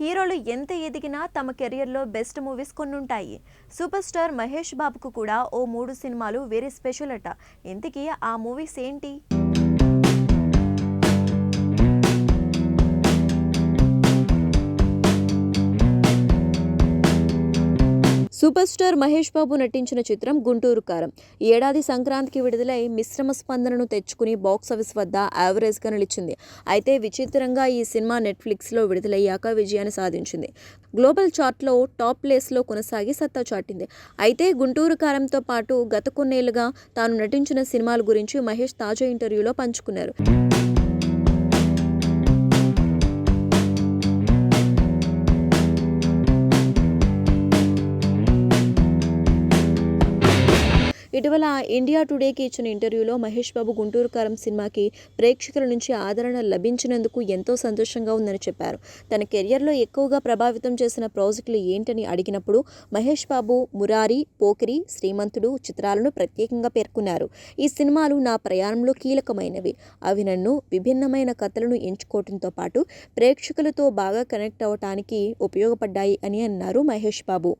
హీరోలు ఎంత ఎదిగినా తమ కెరియర్లో బెస్ట్ మూవీస్ కొన్ని ఉంటాయి సూపర్ స్టార్ మహేష్ బాబుకు కూడా ఓ మూడు సినిమాలు వెరీ స్పెషల్ అట. ఇంతకీ ఆ మూవీస్ ఏంటి? సూపర్ స్టార్ మహేష్ బాబు నటించిన చిత్రం గుంటూరు కారం. ఈ ఏడాది సంక్రాంతికి విడుదలై మిశ్రమ స్పందనను తెచ్చుకుని బాక్స్ ఆఫీస్ వద్ద యావరేజ్గా నిలిచింది. అయితే విచిత్రంగా ఈ సినిమా నెట్ఫ్లిక్స్లో విడుదలయ్యాక విజయాన్ని సాధించింది. గ్లోబల్ చార్ట్లో టాప్ ప్లేస్లో కొనసాగి సత్తా చాటింది. అయితే గుంటూరు కారంతో పాటు గత కొన్నేళ్ళుగా తాను నటించిన సినిమాల గురించి మహేష్ తాజా ఇంటర్వ్యూలో పంచుకున్నారు. ఇటీవల ఇండియా టుడేకి ఇచ్చిన ఇంటర్వ్యూలో మహేష్ బాబు గుంటూరు కారం సినిమాకి ప్రేక్షకుల నుంచి ఆదరణ లభించినందుకు ఎంతో సంతోషంగా ఉందని చెప్పారు. తన కెరియర్లో ఎక్కువగా ప్రభావితం చేసిన ప్రాజెక్టులు ఏంటని అడిగినప్పుడు మహేష్ బాబు మురారి పోకిరి శ్రీమంతుడు చిత్రాలను ప్రత్యేకంగా పేర్కొన్నారు. ఈ సినిమాలు నా ప్రయాణంలో కీలకమైనవి. అవి నన్ను విభిన్నమైన కథలను ఎంచుకోవడంతో పాటు ప్రేక్షకులతో బాగా కనెక్ట్ అవ్వటానికి ఉపయోగపడ్డాయి అని అన్నారు మహేష్ బాబు.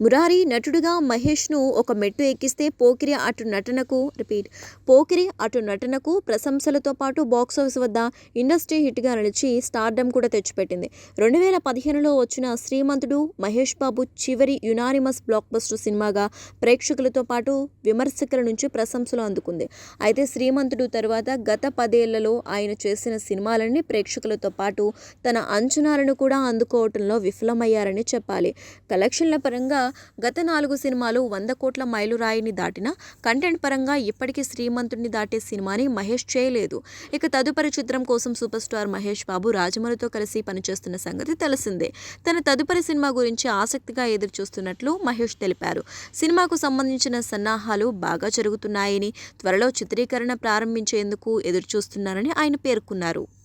మురారి నటుడుగా మహేష్ను ఒక మెట్టు ఎక్కిస్తే పోకిరి అటు నటనకు రిపీట్ పోకిరి అటు నటనకు ప్రశంసలతో పాటు బాక్సాఫీస్ వద్ద ఇండస్ట్రీ హిట్గా నిలిచి స్టార్డమ్ కూడా తెచ్చిపెట్టింది. రెండు వేల పదిహేనులో వచ్చిన శ్రీమంతుడు మహేష్ బాబు చివరి యునానిమస్ బ్లాక్ బస్టర్ సినిమాగా ప్రేక్షకులతో పాటు విమర్శకుల నుంచి ప్రశంసలు అందుకుంది. అయితే శ్రీమంతుడు తర్వాత గత పదేళ్ళలో ఆయన చేసిన సినిమాలన్నీ ప్రేక్షకులతో పాటు తన అంచనాలను కూడా అందుకోవటంలో విఫలమయ్యారని చెప్పాలి. కలెక్షన్ల పరంగా గత నాలుగు సినిమాలు వంద కోట్ల మైలురాయిని దాటినా కంటెంట్ పరంగా ఇప్పటికీ శ్రీమంతుడిని దాటే సినిమాని మహేష్ చేయలేదు. ఇక తదుపరి చిత్రం కోసం సూపర్ స్టార్ మహేష్ బాబు రాజమౌళితో కలిసి పనిచేస్తున్న సంగతి తెలిసిందే. తన తదుపరి సినిమా గురించి ఆసక్తిగా ఎదురు చూస్తున్నట్లు మహేష్ తెలిపారు. సినిమాకు సంబంధించిన సన్నాహాలు బాగా జరుగుతున్నాయని త్వరలో చిత్రీకరణ ప్రారంభించేందుకు ఎదురు చూస్తున్నారని ఆయన పేర్కొన్నారు.